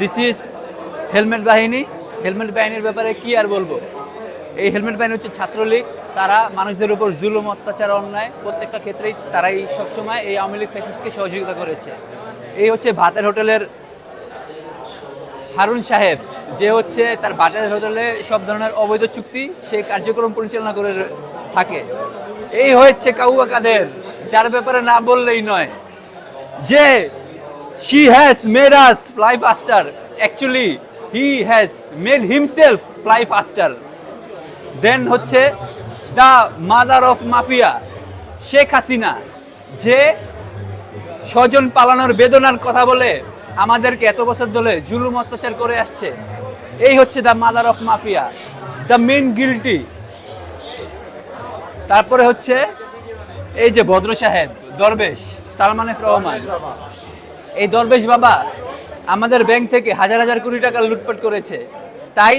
This is helmet বাহিনী। Helmet বাহিনীর ব্যাপারে কি আর বলব? এই হেলমেট বাহিনী হচ্ছে ছাত্রলীগ। তারা মানুষদের উপর জুলুম, অত্যাচার, অন্যায় প্রত্যেকটা ক্ষেত্রেই তারাই সবসময় এই আওয়ামী লীগ ফ্যাসিসকে সহযোগিতা করেছে। এই হচ্ছে ভাতের হোটেলের হারুন সাহেব। যে হচ্ছে তার ভাতের হোটেলে সব ধরনের অবৈধ চুক্তি সে কার্যক্রম পরিচালনা করে থাকে। এই হচ্ছে কাউয়া কাদের যার ব্যাপারে না বললেই নয়। যে she has made us fly faster. Actually, he has made himself fly faster. Then হচ্ছে the mother of mafia Sheikh Hasina যে স্বজন পালানোর বেদনার কথা বলে আমাদেরকে এত বছর ধরে জুলুম অত্যাচার করে আসছে। এই হচ্ছে the mother of mafia the main guilty তারপরে হচ্ছে এই যে ভদ্র সাহেব, দরবেশ তার মানে রহমান। এই দরবেশ বাবা আমাদের ব্যাংক থেকে হাজার হাজার কোটি টাকা লুটপাট করেছে। তাই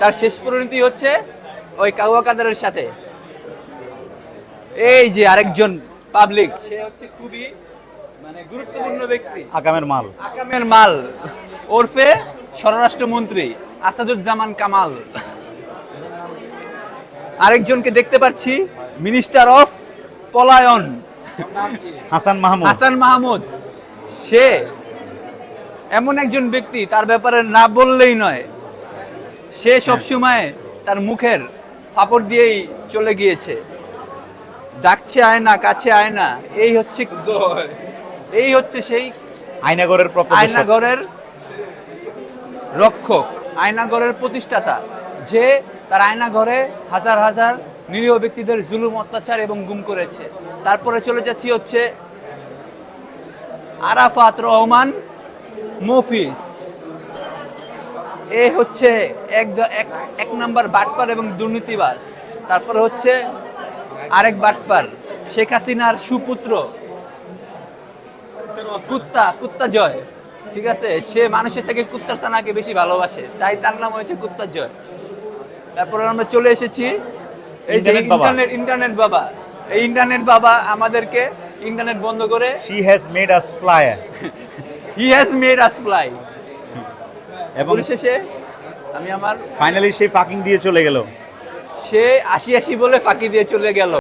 তার শেষ পরিণতি হচ্ছে ওই কাউয়া কাদারের সাথে। এই যে আরেকজন পাবলিক সে হচ্ছে খুবই মানে গুরুত্বপূর্ণ ব্যক্তি। আকামের মাল। আকামের মাল। ওরফে স্বরাষ্ট্রমন্ত্রী আসাদুজ্জামান কামাল। আরেকজনকে দেখতে পাচ্ছি মিনিস্টার অফ পলায়ন। হাসান মাহমুদ। হাসান মাহমুদ। সে এমন একজন ব্যক্তি তার ব্যাপারে না বললেই নয়। সে সবসময় তার মুখের ফাপড় দিয়েই চলে গিয়েছে। ডাকছে আয় না কাছে আয় না এই হচ্ছে এই হচ্ছে সেই প্রপোজিশন আয়নাগরের রক্ষক আয়নাগরের প্রতিষ্ঠাতা যে তার আয়নাঘরে হাজার হাজার নিরীহ ব্যক্তিদের জুলুম অত্যাচার এবং গুম করেছে। তারপরে চলে যাচ্ছি হচ্ছে আরাফাত রহমান মফিস এ হচ্ছে এক এক নাম্বার বাটপার এবং দুর্নীতিবাজ। তারপরে হচ্ছে আরেক বাটপার শেখ হাসিনার সুপুত্র কুত্তা কুত্তা জয়। ঠিক আছে? সে মানুষের থেকে কুত্তার সানাকে বেশি ভালোবাসে তাই তার নাম হয়েছে কুত্তা জয়। তারপরে আমরা চলে এসেছি এই যে ইন্টারনেট ইন্টারনেট বাবা। এই ইন্টারনেট বাবা আমাদেরকে ইন্টারনেট বন্ধ করে she has made us fly he has made us fly এবং শেষে আমি আমার ফাইনালি সেই পাকিং দিয়ে চলে গেল। সে আশি আশি বলে ফাঁকি দিয়ে চলে গেল।